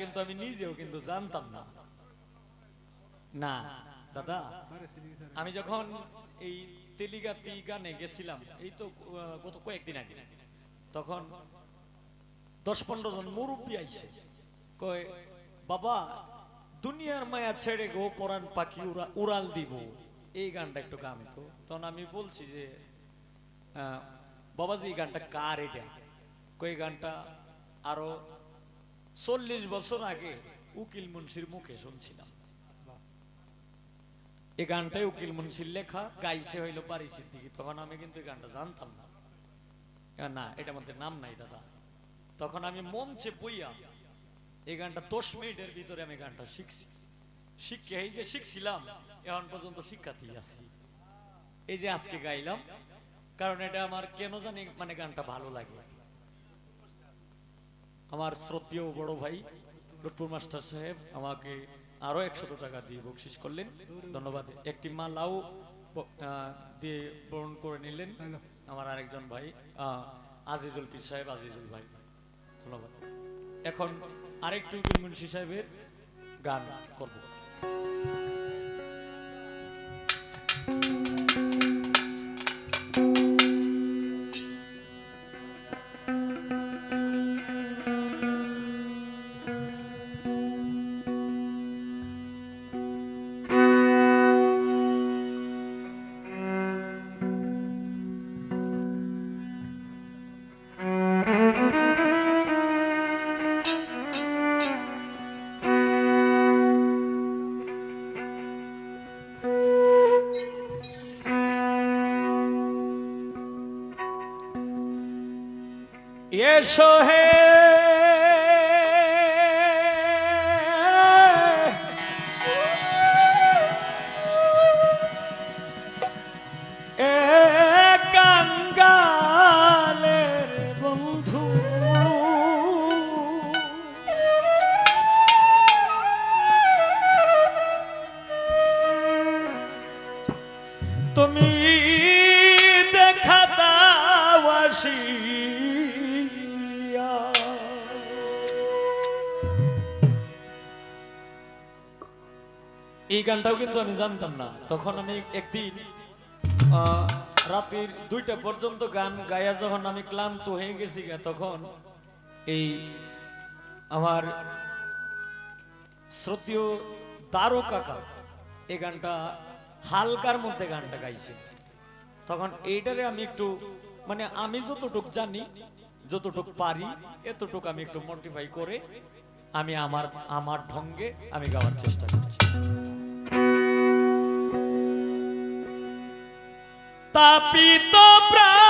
কিন্তু আমি নিজেও কিন্তু জানতাম না। না, দাদা, আমি যখন এই তেলিগাতি গানে গেছিলাম, এই তো গত কয়েকদিন আগে, তখন দশ পনেরো জন মুরব্বী আইছে। কয়, বাবা, দুনিয়ার মায়া ছেড়ে গো, পরাণ পাখি উড়াল দিব। এই গানটা একটু গান। তো তখন আমি বলছি যে বাবাজি গানটা কার এটা? কই গানটা আরও চল্লিশ বছর আগে উকিল মুন্সির মুখে শুনছিলাম। এই গানটাই উকিল মুন্সির লেখা, গাইছে হইল বাড়ি সিদ্দিকি। তখন আমি কিন্তু এই গানটা জানতাম না। না, এটার মধ্যে নাম নাই দাদা। তখন আমি মঞ্চে বইয়া এই গানটা দশ মিনিটের ভিতরে আমি গানটা শিখছি। শিখে এই যে শিখছিলাম, এখন পর্যন্ত শিক্ষাতেই আছি। এই যে আজকে গাইলাম, কারণ এটা আমার কেন জানি মানে গানটা ভালো লাগে। আমার শ্রদ্ধেয় বড় ভাই লুটপুর মাস্টার সাহেব আমাকে আরও একশত টাকা দিয়ে বকশিস করলেন। ধন্যবাদ। একটি মা লাউ দিয়ে বরণ করে নিলেন আমার আরেকজন ভাই আজিজুল পীর সাহেব আজিজুল ভাই। ধন্যবাদ। এখন আরেকটু মুন্সি সাহেবের গান করব। এসো হে এই গানটাও কিন্তু আমি জানতাম না। তখন আমি একদিন রাতের দুইটা পর্যন্ত গান গায়া যখন আমি ক্লান্ত হয়ে গেছি তখন এই আমার শ্রদ্ধেয় দারো কাকা এই গানটা হালকার মধ্যে গানটা গাইছে। তখন এইটারে আমি একটু মানে আমি যতটুক জানি, যতটুক পারি, এতটুক আমি একটু মডিফাই করে আমি আমার আমার ঢঙ্গে আমি গাওয়ার চেষ্টা করছি। তাপিত প্রাণ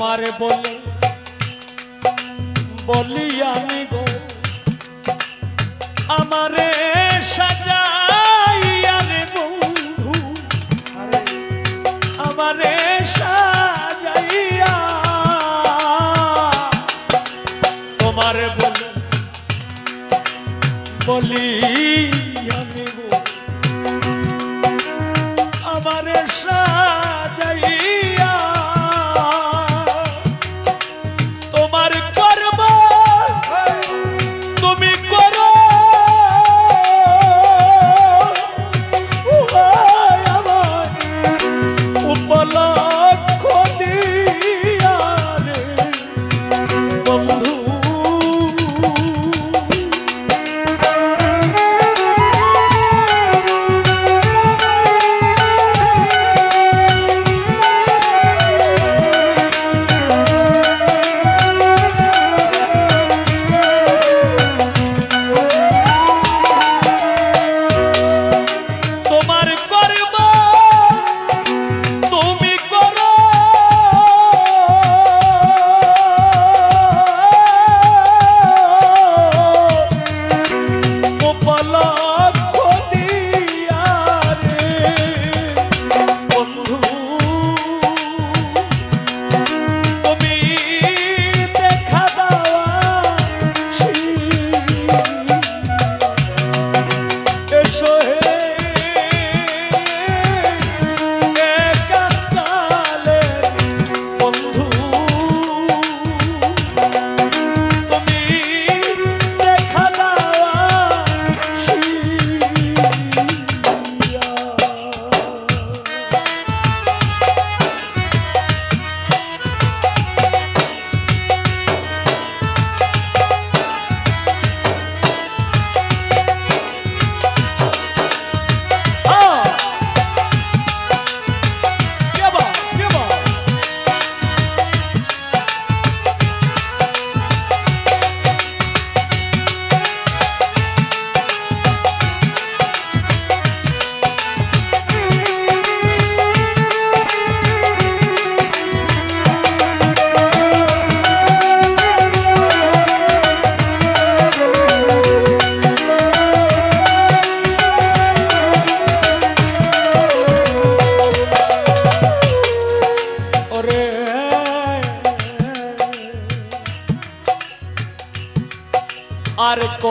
আমার বলে বলি আমি গো আমার সাজাইয়া রে আমারে সাজাইয়া।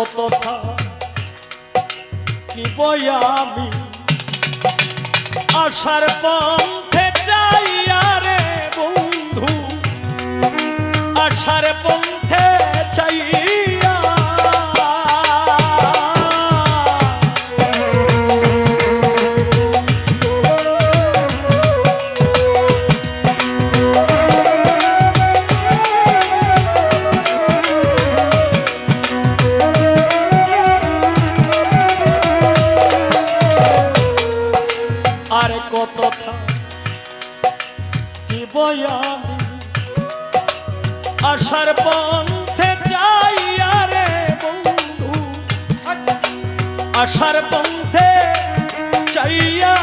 আর কি বই আমি আশার পথে যাইয়া রে বন্ধু? আশার আর কি বয়ামি আশার পন্থে যাইয়া রে বন্ধু আশার পন্থে চাইয়া